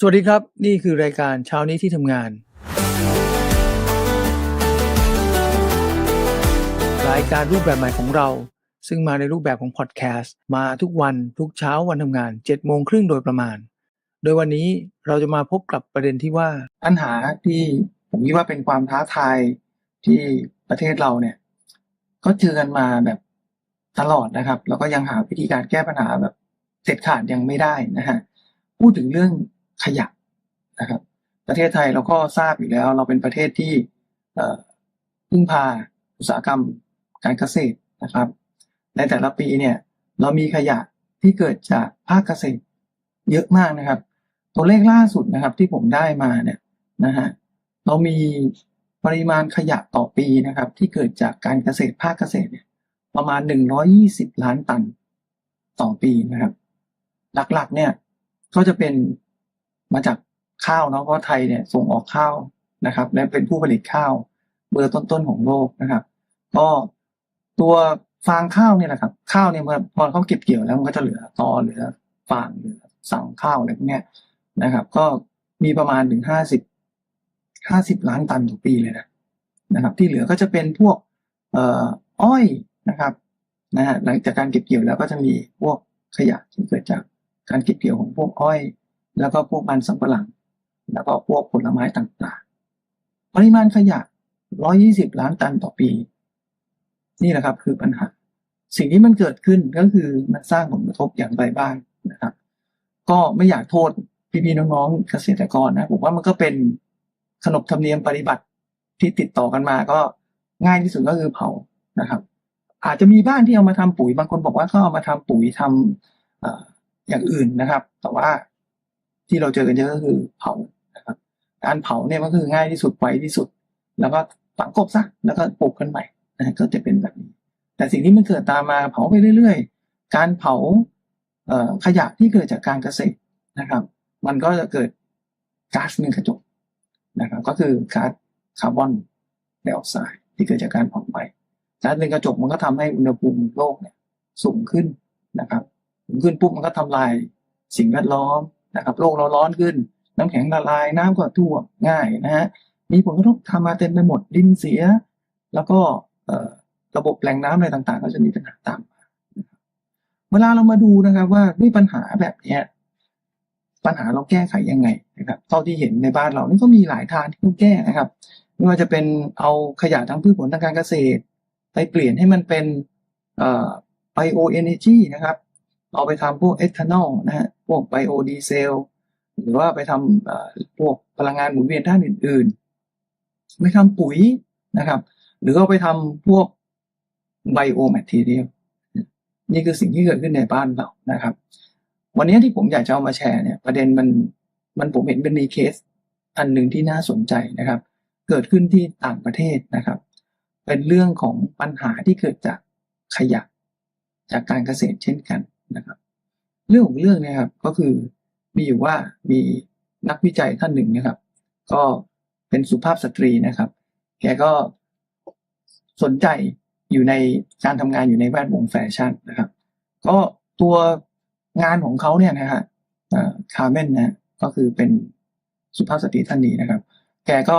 สวัสดีครับ นี่คือรายการเช้านี้ที่ทำงาน รายการรูปแบบใหม่ของเรา ซึ่งมาในรูปแบบของพอดแคสต์มาทุกวันทุกเช้าวันทำงาน7โมงครึ่งโดยประมาณ โดยวันนี้เราจะมาพบกับประเด็นที่ว่าปัญหาที่ผมคิดว่าเป็นความท้าทายที่ประเทศเราเนี่ย ก็เจอกันมาแบบตลอดนะครับ แล้วก็ยังหาวิธีการแก้ปัญหาแบบเด็ดขาดยังไม่ได้นะฮะพูดถึงเรื่อง ขยะนะครับ ประเทศไทยเราก็ทราบอยู่แล้ว เราเป็นประเทศที่พึ่งพาอุตสาหกรรมการเกษตรนะครับ ในแต่ละปีเนี่ยเรามีขยะที่เกิดจากภาคเกษตรเยอะมากนะครับ ตัวเลขล่าสุดนะครับที่ผมได้มาเนี่ยนะฮะเรามีปริมาณขยะต่อปีนะครับ ที่เกิดจากการเกษตรภาคเกษตรเนี่ยประมาณ 120 ล้านตันต่อปีนะครับ หลักๆเนี่ยก็จะเป็น มาจากข้าวเนาะเพราะไทยเนี่ยส่งออกข้าวนะครับ และเป็นผู้ผลิตข้าวเบอร์ต้นๆของโลกนะครับ ก็ตัวฟางข้าวเนี่ยนะครับ ข้าวเนี่ยเมื่อพอเขาเก็บเกี่ยวแล้วมันก็จะเหลือตอเหลือฟางเหลือสั่งข้าวอะไรพวกเนี้ยนะครับ ก็มีประมาณถึงห้าสิบห้าสิบล้านตันต่อปีเลยนะนะครับ ที่เหลือก็จะเป็นพวกเอ่ออ้อยนะครับนะฮะหลังจากการเก็บเกี่ยวแล้วก็จะมีพวกขยะที่เกิดจากการเก็บเกี่ยวของพวกอ้อย แล้วก็พวกมันสำปะหลัง แล้วก็พวกผลไม้ต่างๆ ปริมาณขยะ 120 ล้านตันต่อปี นี่แหละครับคือปัญหา สิ่งที่มันเกิดขึ้นก็คือมันสร้างผลกระทบอย่างไรบ้างนะครับ ก็ไม่อยากโทษพี่ๆน้องๆเกษตรกรนะผมว่ามันก็เป็นขนบธรรมเนียมปฏิบัติที่ติดต่อกันมาก็ง่ายที่สุดก็คือเผานะครับ อาจจะมีบ้านที่เอามาทำปุ๋ยบางคนบอกว่าเขาเอามาทำปุ๋ยทำเอ่ออย่างอื่นนะครับ แต่ว่า ที่เราเจอกันเยอะก็คือเผานะครับการเผาเนี่ยมันก็คือง่ายที่สุดไวที่สุด แล้วก็ฝังกบซะแล้วก็ปลูกกันใหม่นะก็จะเป็นแบบนี้ แต่สิ่งที่มันเกิดตามมาเผาไปเรื่อย ๆ การเผาเอขยะที่เกิดจากการเกษตรนะครับ มันก็จะเกิดก๊าซเรือนกระจกนะครับ ก็คือก๊าซคาร์บอนไดออกไซด์ที่เกิดจากการเผาไหม้ก๊าซเรือนกระจกมันก็ทำให้อุณหภูมิโลกเนี่ยสูงขึ้นนะครับสูงขึ้นปุ๊บมันก็ทำลายสิ่งแวดล้อม นะครับโลกเราร้อนขึ้น น้ำแข็งละลายน้ำก็ท่วมง่ายนะฮะมีผลกระทบทำมาเต็มไปหมดดินเสีย แล้วก็ระบบแหล่งน้ำอะไรต่างๆ ก็จะมีปัญหาตามมาเวลาเรามาดูนะครับว่าด้วยปัญหาแบบเนี้ยปัญหาเราแก้ไขยังไงนะครับเท่าที่เห็นในบ้านเรานี่ก็มีหลายทางที่ต้องแก้นะครับไม่ว่าจะเป็นเอาขยะทางพืชผลทางการเกษตร ไปเปลี่ยนให้มันเป็นเอ่อ bio energy นะครับ เอาไปทำพวกเอทานอลนะฮะ พวกไบโอดีเซลหรือว่าไปทำพวกพลังงานหมุนเวียนด้านอื่นๆ ไปทำปุ๋ยนะครับ หรือเอาไปทำพวกไบโอแมทเรียลนี่คือสิ่งที่เกิดขึ้นในบ้านเรานะครับ วันนี้ที่ผมอยากจะเอามาแชร์เนี่ยประเด็นมันมันผมเห็นเป็นมีเคสอันหนึ่งที่น่าสนใจนะครับ เกิดขึ้นที่ต่างประเทศนะครับ เป็นเรื่องของปัญหาที่เกิดจากขยะจากการเกษตรเช่นกันนะครับ เรื่องของเรื่องนี่ยครับก็คือมีอยู่ว่ามีนักวิจัยท่านหนึ่งนะครับ ก็เป็นสุภาพสตรีนะครับ แกก็สนใจอยู่ในการทำงานอยู่ในแวดวงแฟชั่นนะครับ ก็ตัวงานของเขาเนี่ยนะฮะคาร์เมนนะก็คือเป็นสุภาพสตรีท่านนี้นะครับ แกก็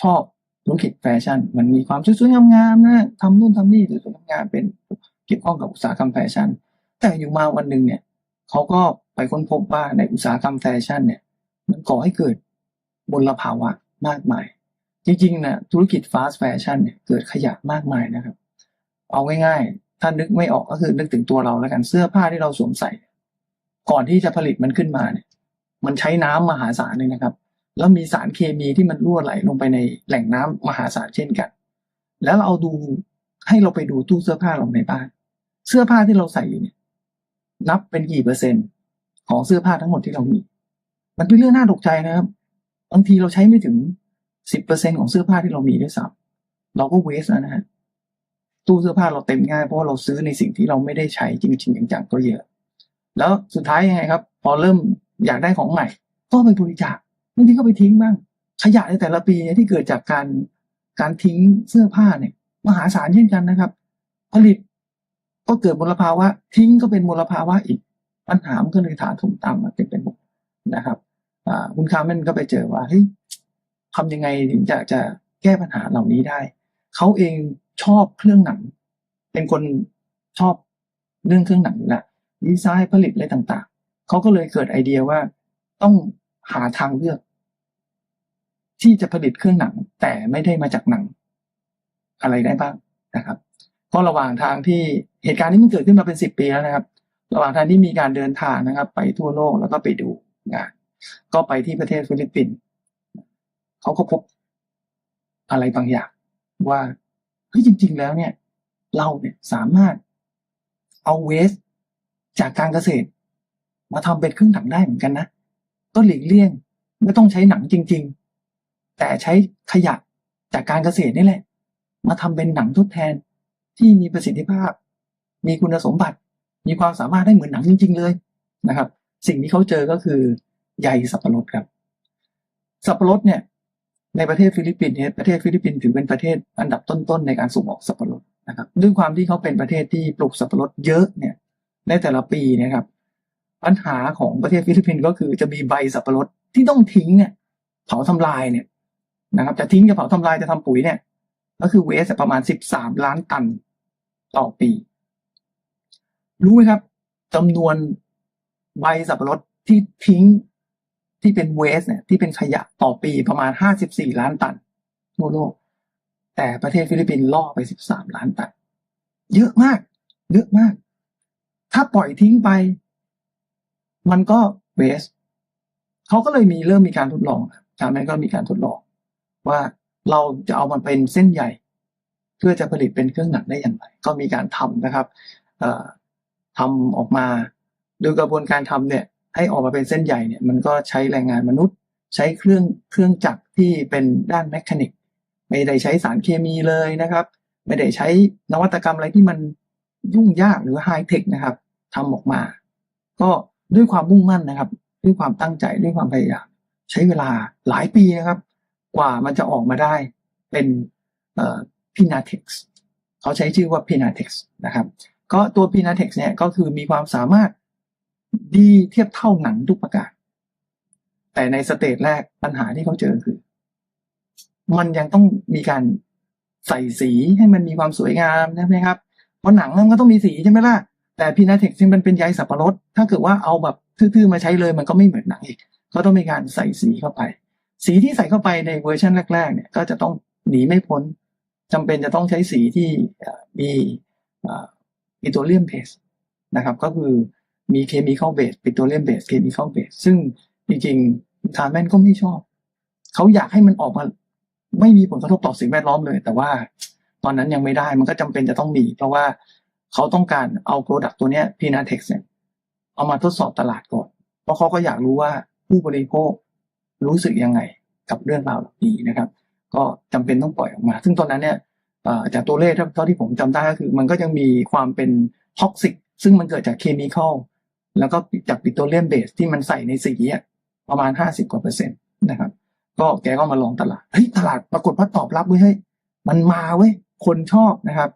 ชอบธุรกิจแฟชั่น มันมีความสวยๆงามๆนะทำนู่นทำนี่สวยๆงามๆเป็นเกี่ยวข้องกับอุตสาหกรรมแฟชั่น แต่อยู่มาวันหนึ่งเนี่ยเขาก็ไปค้นพบว่าในอุตสาหกรรมแฟชั่นเนี่ย มันก่อให้เกิดมลภาวะมากมาย จริงๆนะธุรกิจฟาสต์แฟชั่นเนี่ยเกิดขยะมากมายนะครับ เอาง่ายๆ ถ้านึกไม่ออกก็คือนึกถึงตัวเราแล้วกันเสื้อผ้าที่เราสวมใส่ ก่อนที่จะผลิตมันขึ้นมาเนี่ย มันใช้น้ำมหาศาลเลยนะครับ แล้วมีสารเคมีที่มันรั่วไหลลงไปในแหล่งน้ำมหาศาลเช่นกัน แล้วเราเอาดูให้เราไปดูตู้เสื้อผ้าเราในบ้าน เสื้อผ้าที่เราใส่อยู่เนี่ย นับเป็นกี่เปอร์เซ็นต์ของเสื้อผ้าทั้งหมดที่เรามี มันเป็นเรื่องน่าตกใจนะครับ บางทีเราใช้ไม่ถึงสิบเปอร์เซ็นของเสื้อผ้าที่เรามีด้วยซ้ำเราก็เวสแล้วนะฮะตู้เสื้อผ้าเราเต็มง่ายเพราะาเราซื้อในสิ่งที่เราไม่ได้ใช้จริงๆจังๆก็เยอะ แล้วสุดท้ายยังไงครับ พอเริ่มอยากได้ของใหม่ ก็ไปบริจาคบางทีก็ไปทิ้งบ้าง ขยะในแต่ละปีเนี่ยที่เกิดจากการการทิ้งเสื้อผ้าเนี่ยมหาศาลเช่นกันนะครับ ผลิต ก็เกิดมลภาวะ ทิ้งก็เป็นมลภาวะอีกปัญหามันก็เลยถาถมตามมาเต็มไปหมดนะครับคุณคาร์เมนก็ไปเจอว่าเฮ้ยทำยังไงถึงจะจะแก้ปัญหาเหล่านี้ได้ เขาเองชอบเครื่องหนัง เป็นคนชอบเรื่องเครื่องหนังอยู่และดีไซน์ผลิตอะไรต่างๆ เขาก็เลยเกิดไอเดียว่าต้องหาทางเลือก ที่จะผลิตเครื่องหนัง แต่ไม่ได้มาจากหนัง อะไรได้บ้างนะครับ ก็ระหว่างทางที่ เหตุการณ์นี้มันเกิดขึ้นมาเป็นสิบปีแล้วนะครับ ระหว่างทางที่มีการเดินทางนะครับ ไปทั่วโลกแล้วก็ไปดูงาน ก็ไปที่ประเทศฟิลิปปินส์เขาก็พบอะไรบางอย่าง ว่าเฮ้ยจริง ๆ แล้วเนี่ย เราเนี่ยสามารถเอาเวสจากการเกษตร มาทำเป็นเครื่องหนังได้เหมือนกันนะก็หลีกเลี่ยงไม่ต้องใช้หนังจริง ๆ แต่ใช้ขยะจากการเกษตรนี่แหละ มาทำเป็นหนังทดแทนที่มีประสิทธิภาพ มีคุณสมบัติ มีความสามารถได้เหมือนหนังจริง ๆ เลยนะครับ สิ่งที่เขาเจอก็คือใยสับปะรดครับ สับปะรดเนี่ย ในประเทศฟิลิปปินส์เนี่ยประเทศฟิลิปปินส์ถือเป็นประเทศอันดับต้นๆในการส่งออกสับปะรดนะครับด้วยความที่เขาเป็นประเทศที่ปลูกสับปะรดเยอะเนี่ยในแต่ละปีเนะครับ ปัญหาของประเทศฟิลิปปินส์ก็คือจะมีใบสับปะรดที่ต้องทิ้งเนี่ย เผาทำลายเนี่ยนะครับ จะทิ้งจะเผาทำลายจะทำปุ๋ยเนี่ย ก็คือเวสประมาณสิบสามล้านตันต่อปี รู้ไหมครับจำนวนใบสับปะรดที่ทิ้งที่เป็นเวสเนี่ยที่เป็นขยะต่อปีประมาณห้าสิบสี่ล้านตันทั่วโลก แต่ประเทศฟิลิปปินส์ล่อไปสิบสามล้านตัน เยอะมาก เยอะมาก ถ้าปล่อยทิ้งไป มันก็เวสเขาก็เลยมีเริ่มมีการทดลองจากนั้นก็มีการทดลอง ว่าเราจะเอามันเป็นเส้นใหญ่ เพื่อจะผลิตเป็นเครื่องหนังได้อย่างไร ก็มีการทำนะครับ ทำออกมาโดยกระบวนการทำเนี่ยให้ออกมาเป็นเส้นใหญ่เนี่ยมันก็ใช้แรงงานมนุษย์ ใช้เครื่องเครื่องจักรที่เป็นด้านแมชานิกไม่ได้ใช้สารเคมีเลยนะครับ ไม่ได้ใช้นวัตกรรมอะไรที่มันยุ่งยากหรือไฮเทคนะครับทำออกมา ก็ด้วยความมุ่งมั่นนะครับ ด้วยความตั้งใจด้วยความพยายามใช้เวลาหลายปีนะครับ กว่ามันจะออกมาได้เป็นเอ่อ Pinatex เขาใช้ชื่อว่า Pinatex นะครับ ก็ตัว Pinatex เนี่ยก็คือมีความสามารถดีเทียบเท่าหนังทุกประการ แต่ในสเตจแรกปัญหาที่เขาเจอคือ มันยังต้องมีการใส่สีให้มันมีความสวยงามใช่ไหมครับ เพราะหนังมันก็ต้องมีสีใช่ไหมล่ะ แต่ Pinatex ซึ่งมันเป็นใยสับปะรด ถ้าเกิดว่าเอาแบบทื่อๆมาใช้เลยมันก็ไม่เหมือนหนังอีก ก็ต้องมีการใส่สีเข้าไป สีที่ใส่เข้าไปในเวอร์ชันแรกๆ เนี่ย ก็จะต้องหนีไม่พ้นจำเป็นจะต้องใช้สีที่มี ปิโตรเลียมเบสนะครับ ก็คือมีเคมีเข้าเบสปิโตรเลียมเบสเคมีเข้าเบสซึ่งจริงๆทาแมนก็ไม่ชอบ เขาอยากให้มันออกมาไม่มีผลกระทบต่อสิ่งแวดล้อมเลย แต่ว่าตอนนั้นยังไม่ได้มันก็จำเป็นจะต้องมี เพราะว่าเขาต้องการเอาโปรดักต์ตัวนี้พีนาเท็กซ์เนี่ยเอามาทดสอบตลาดก่อน เพราะเขาก็อยากรู้ว่าผู้บริโภครู้สึกยังไงกับเรื่องราวเหล่านี้นะครับ ก็จำเป็นต้องปล่อยออกมา ซึ่งตอนนั้นเนี่ย จากตัวเลขเท่าที่ผมจำได้ก็คือ มันก็ยังมีความเป็นท็อกซิกซึ่งมันเกิดจากเคมีคอลแล้วก็จากปิโตรเลียมเบสที่มันใส่ในสีประมาณห้าสิบกว่าเปอร์เซ็นต์นะครับ ก็แกก็มาลองตลาดเฮ้ยตลาดปรากฏว่าตอบรับเว้ยเฮ้ยมันมาเว้ยคนชอบนะครับ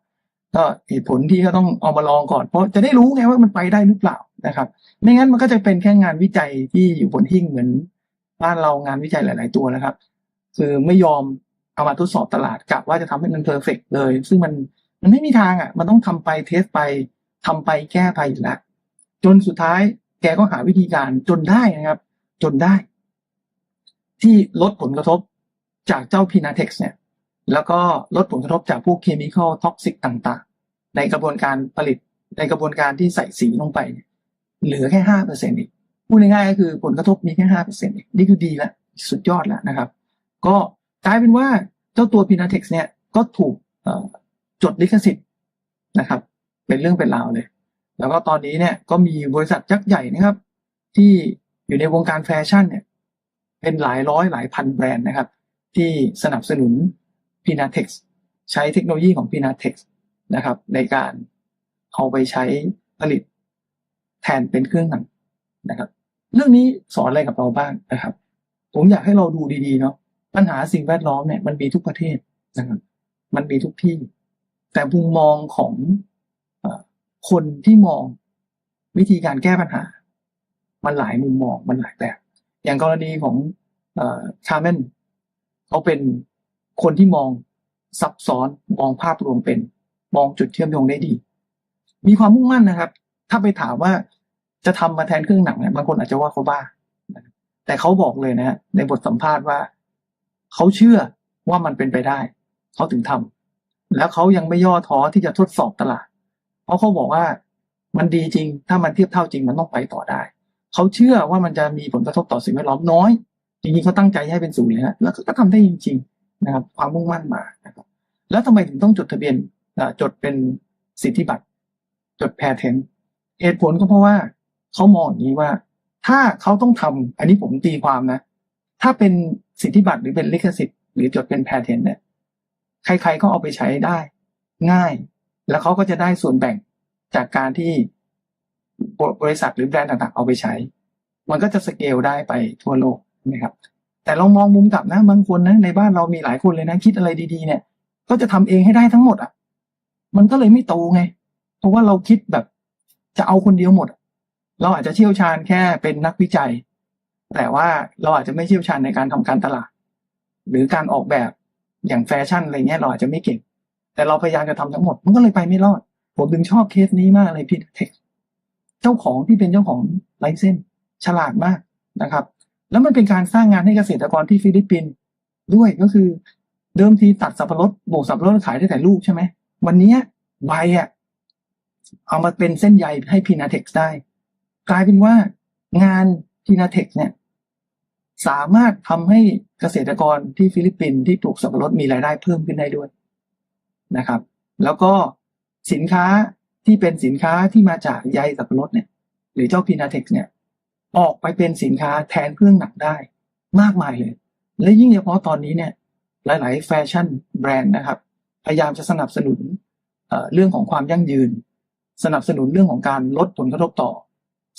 ก็เหตุผลที่ก็ต้องเอามาลองก่อน เพราะจะได้รู้ไงว่ามันไปได้หรือเปล่านะครับ ไม่งั้นมันก็จะเป็นแค่งานวิจัยที่อยู่บนหิ้งเหมือนบ้านเรางานวิจัยหลาย ๆ ตัวนะครับ คือไม่ยอม เอามาทดสอบตลาดกะว่าจะทำให้มันเพอร์เฟกเลย ซึ่งมันมันไม่มีทางอะ มันต้องทำไปเทสไปทำไปแก้ไปอยู่แล้วจนสุดท้ายแกก็หาวิธีการจนได้นะครับ จนได้ ที่ลดผลกระทบจากเจ้าพีนาเท็กซ์เนี่ย แล้วก็ลดผลกระทบจากพวกเคมีคอลท็อกซิกต่างๆ ในกระบวนการผลิตในกระบวนการที่ใส่สีลงไป เหลือแค่ห้าเปอร์เซ็นต์อีกพูดง่ายๆก็คือผลกระทบมีแค่ห้าเปอร์เซ็นต์นี่คือดีแล้วสุดยอดแล้วนะครับ ก็ กลายเป็นว่าเจ้าตัว p i n a t e x เนี่ยก็ถูกจดลิขสิทธิ์นะครับ เป็นเรื่องเป็นราวเลย แล้วก็ตอนนี้เนี่ยก็มีบริษัทยักษ์ใหญ่นะครับ ที่อยู่ในวงการแฟชั่นเนี่ย เป็นหลายร้อยหลายพันแบรนด์นะครับ ที่สนับสนุน p i n a t e x ใช้เทคโนโลยีของ p i n a t e x นะครับ ในการเอาไปใช้ผลิตแทนเป็นเครื่องหนังนะครับ เรื่องนี้สอนอะไรกับเราบ้างนะครับ ผมอยากให้เราดูดีๆเนาะ ปัญหาสิ่งแวดล้อมเนี่ยมันมีทุกประเทศนะครับมันมีทุกที่ แต่มุมมองของคนที่มองวิธีการแก้ปัญหา มันหลายมุมมองมันหลายแบบ อย่างกรณีของคาร์เมนเขาเป็นคนที่มองซับซ้อนมองภาพรวมเป็น มองจุดเชื่อมโยงได้ดี มีความมุ่งมั่นนะครับ ถ้าไปถามว่าจะทำมาแทนเครื่องหนังเนี่ยบางคนอาจจะว่าเขาบ้า แต่เขาบอกเลยนะฮะในบทสัมภาษณ์ว่า เขาเชื่อว่ามันเป็นไปได้ เขาถึงทำแล้วเขายังไม่ย่อท้อที่จะทดสอบตลาด เพราะเขาบอกว่ามันดีจริง ถ้ามันเทียบเท่าจริงมันต้องไปต่อได้ เขาเชื่อว่ามันจะมีผลกระทบต่อสิ่งแวดล้อมน้อย จริงๆเขาตั้งใจให้เป็นศูนย์เลยฮะแล้วก็ทำได้จริง ๆ นะครับ ความมุ่งมั่นมานะครับแล้วทำไมถึงต้องจดทะเบียนจดเป็นสิทธิบัตรจดแพทเทนเหตุผลก็เพราะว่าเขามองอย่างนี้ว่า ถ้าเขาต้องทำอันนี้ผมตีความนะ ถ้าเป็นสิทธิบัตรหรือเป็นลิขสิทธิ์ หรือจดเป็นแพทเทนเนี่ยใครๆก็เอาไปใช้ได้ ง่าย แล้วเขาก็จะได้ส่วนแบ่งจากการที่บริษัทหรือแบรนด์ต่างๆเอาไปใช้ มันก็จะสเกลได้ไปทั่วโลกนะครับ แต่เรามองมุมกลับนะบางคนนะในบ้านเรามีหลายคนเลยนะคิดอะไรดีๆเนี่ย ก็จะทำเองให้ได้ทั้งหมดอะ มันก็เลยไม่โตไง เพราะว่าเราคิดแบบจะเอาคนเดียวหมด เราอาจจะเชี่ยวชาญแค่เป็นนักวิจัย แต่ว่าเราอาจจะไม่เชี่ยวชาญในการทำการตลาด หรือการออกแบบอย่างแฟชั่นอะไรเงี้ยเราอาจจะไม่เก่ง แต่เราพยายามจะทำทั้งหมด มันก็เลยไปไม่รอด ผมถึงชอบเคสนี้มากเลยพี่เทคเจ้าของที่เป็นเจ้าของไลเซนฉลาดมากนะครับ แล้วมันเป็นการสร้างงานให้เกษตรกรที่ฟิลิปปินส์ด้วยก็คือเดิมทีตัดสับปะรดโบกสับปะรดขายได้แต่ลูกใช่ไหมวันนี้ใบอะเอามาเป็นเส้นใยให้พีนาเท็กซ์ได้ กลายเป็นว่างาน พีนาเท็กซ์เนี่ยสามารถทำให้เกษตรกรที่ฟิลิปปินส์ที่ปลูกสับปะรดมีรายได้เพิ่มขึ้นได้ด้วยนะครับ แล้วก็สินค้าที่เป็นสินค้าที่มาจากใยสับปะรดเนี่ยหรือเจ้าพีนาเท็กซ์เนี่ยออกไปเป็นสินค้าแทนเครื่องหนังได้มากมายเลย และยิ่งเฉพาะตอนนี้เนี่ยหลาย ๆ แฟชั่นแบรนด์นะครับ พยายามจะสนับสนุนเรื่องของความยั่งยืน สนับสนุนเรื่องของการลดผลกระทบต่อ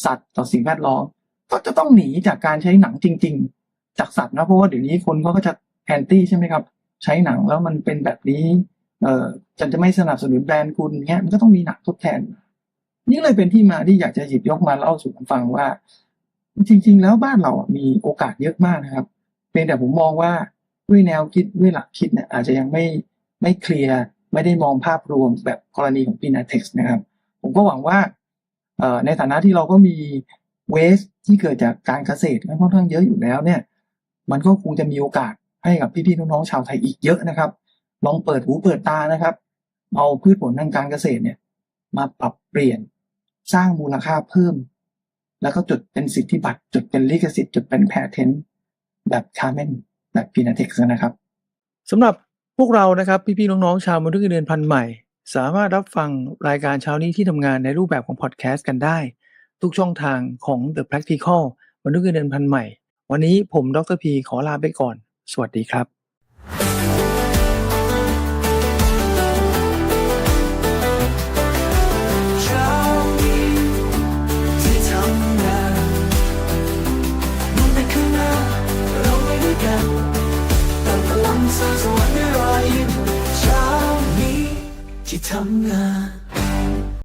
สัตว์ต่อสิ่งแวดล้อม ก็จะต้องหนีจากการใช้หนังจริง ๆ จากสัตว์นะเพราะว่าเดี๋ยวนี้คนเขาก็จะแอนตี้ใช่ไหมครับ ใช้หนังแล้วมันเป็นแบบนี้ เออฉันจะไม่สนับสนุนแบรนด์คุณเงี้ยมันก็ต้องมีหนังทดแทน นี่เลยเป็นที่มาที่อยากจะหยิบยกมาเล่าสู่กันฟังว่า จริง ๆ แล้วบ้านเรามีโอกาสเยอะมากนะครับเพียงแต่ผมมองว่าด้วยแนวคิดด้วยหลักคิดเนี่ยอาจจะยังไม่ไม่เคลียร์ไม่ได้มองภาพรวมแบบกรณีของ p i n a t e x นะครับ ผมก็หวังว่าในฐานะที่เราก็มี เวสที่เกิดจากการเกษตรค่อนข้างเยอะอยู่แล้วเนี่ย มันก็คงจะมีโอกาสให้กับพี่ๆน้องๆชาวไทยอีกเยอะนะครับ ลองเปิดหูเปิดตานะครับ เอาพืชผลทางการเกษตรเนี่ย มาปรับเปลี่ยนสร้างมูลค่าเพิ่ม แล้วก็จดเป็นสิทธิบัตรจดเป็นลิขสิทธิ์จดเป็นแพทเทนแบบคาร์เมนแบบพีนาเท็กซ์นะครับสำหรับพวกเรานะครับ พี่ๆน้องๆชาวมนุษย์เงินเดือนพันใหม่ สามารถรับฟังรายการเช้านี้ที่ทำงานในรูปแบบของพอดแคสต์กันได้ ทุกช่องทางของ The Practical มนุษย์เงินเดือนพันใหม่ วันนี้ผมดรพีขอลาไปก่อน สวัสดีครับที่ทำงาน